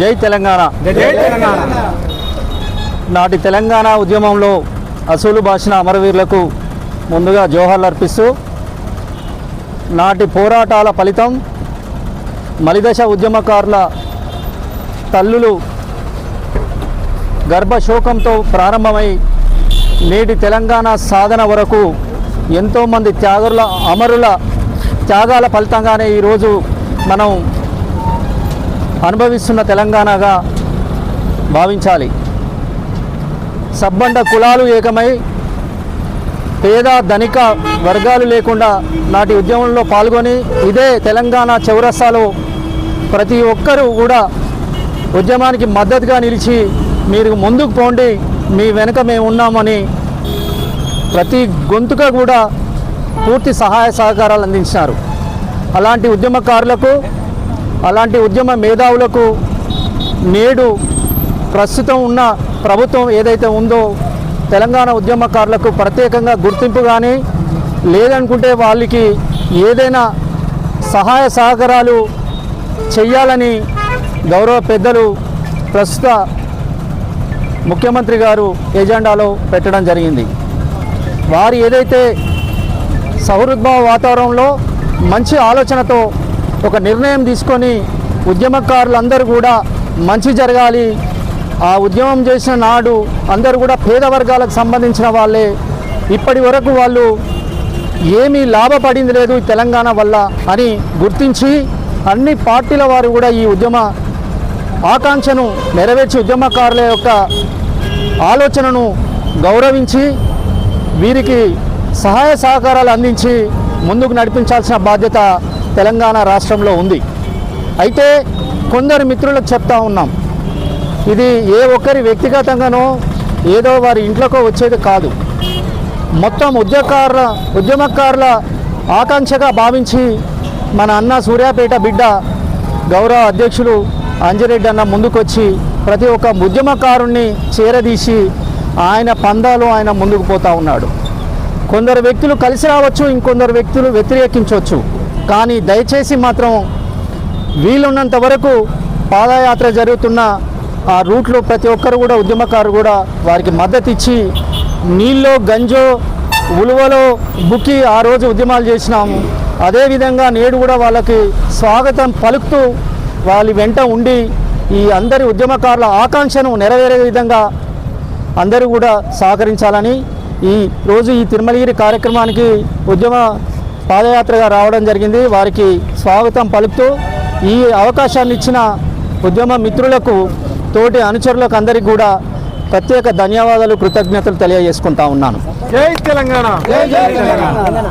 జై తెలంగాణ. నాటి తెలంగాణ ఉద్యమంలో అసూలు భాషణ అమరవీరులకు ముందుగా జోహార్లు అర్పిస్తూ నాటి పోరాటాల ఫలితం మలిదశ ఉద్యమకారుల తల్లులు గర్భశోకంతో ప్రారంభమై నేటి తెలంగాణ సాధన వరకు ఎంతోమంది త్యాగుల అమరుల త్యాగాల ఫలితంగానే ఈరోజు మనం అనుభవిస్తున్న తెలంగాణగా భావించాలి. సబ్బండ కులాలు ఏకమై పేద ధనిక వర్గాలు లేకుండా నాటి ఉద్యమంలో పాల్గొని ఇదే తెలంగాణ చౌరస్తాలో ప్రతి ఒక్కరూ కూడా ఉద్యమానికి మద్దతుగా నిలిచి మీరు ముందుకు పోండి మీ వెనుక మేము ఉన్నామని ప్రతి గొంతుక కూడా పూర్తి సహాయ సహకారాలు అందించినారు. అలాంటి ఉద్యమకారులకు అలాంటి ఉద్యమ మేధావులకు నేడు ప్రస్తుతం ఉన్న ప్రభుత్వం ఏదైతే ఉందో తెలంగాణ ఉద్యమకారులకు ప్రత్యేకంగా గుర్తింపు కానీ లేదనుకుంటే వాళ్ళకి ఏదైనా సహాయ సహకారాలు చెయ్యాలని గౌరవ పెద్దలు ప్రస్తుత ముఖ్యమంత్రి గారు ఎజెండాలో పెట్టడం జరిగింది. వారు ఏదైతే సౌహృద్భావ వాతావరణంలో మంచి ఆలోచనతో ఒక నిర్ణయం తీసుకొని ఉద్యమకారులందరూ కూడా మంచి జరగాలి. ఆ ఉద్యమం చేసిన నాడు అందరూ కూడా పేద వర్గాలకు సంబంధించిన వాళ్ళే. ఇప్పటి వరకు వాళ్ళు ఏమీ లాభపడింది లేదు తెలంగాణ వల్ల అని గుర్తించి అన్ని పార్టీల వారు కూడా ఈ ఉద్యమ ఆకాంక్షను నెరవేర్చి ఉద్యమకారుల యొక్క ఆలోచనను గౌరవించి వీరికి సహాయ సహకారాలు అందించి ముందుకు నడిపించాల్సిన బాధ్యత తెలంగాణ రాష్ట్రంలో ఉంది. అయితే కొందరు మిత్రులకు చెప్తా ఉన్నాం. ఇది ఏ ఒక్కరి వ్యక్తిగతంగానో ఏదో వారి ఇంట్లోకో వచ్చేది కాదు. మొత్తం ఉద్యమకారుల ఉద్యమకారుల ఆకాంక్షగా భావించి మన అన్న సూర్యాపేట బిడ్డ గౌరవ అధ్యక్షులు అంజిరెడ్డి అన్న ముందుకొచ్చి ప్రతి ఒక్క ఉద్యమకారుణ్ణి చేరదీసి ఆయన పందాలు ఆయన ముందుకు పోతా ఉన్నాడు. కొందరు వ్యక్తులు కలిసి రావచ్చు ఇంకొందరు వ్యక్తులు వ్యతిరేకించవచ్చు. కానీ దయచేసి మాత్రం వీలున్నంత వరకు పాదయాత్ర జరుగుతున్న ఆ రూట్లో ప్రతి ఒక్కరు కూడా ఉద్యమకారు కూడా వారికి మద్దతు ఇచ్చి నీళ్ళో గంజో ఉలువలో బుక్కి ఆ రోజు ఉద్యమాలు చేసినాము. అదేవిధంగా నేడు కూడా వాళ్ళకి స్వాగతం పలుకుతూ వాళ్ళ వెంట ఉండి ఈ అందరి ఉద్యమకారుల ఆకాంక్షను నెరవేరే విధంగా అందరూ కూడా సహకరించాలని ఈ రోజు ఈ తిరుమలగిరి కార్యక్రమానికి ఉద్యమ పాదయాత్రగా రావడం జరిగింది. వారికి స్వాగతం పలుకుతూ ఈ అవకాశాన్ని ఇచ్చిన ఉద్యమ మిత్రులకు తోటి అనుచరులకు అందరికీ కూడా ప్రత్యేక ధన్యవాదాలు కృతజ్ఞతలు తెలియజేసుకుంటా ఉన్నాను. జై తెలంగాణ. జై తెలంగాణ.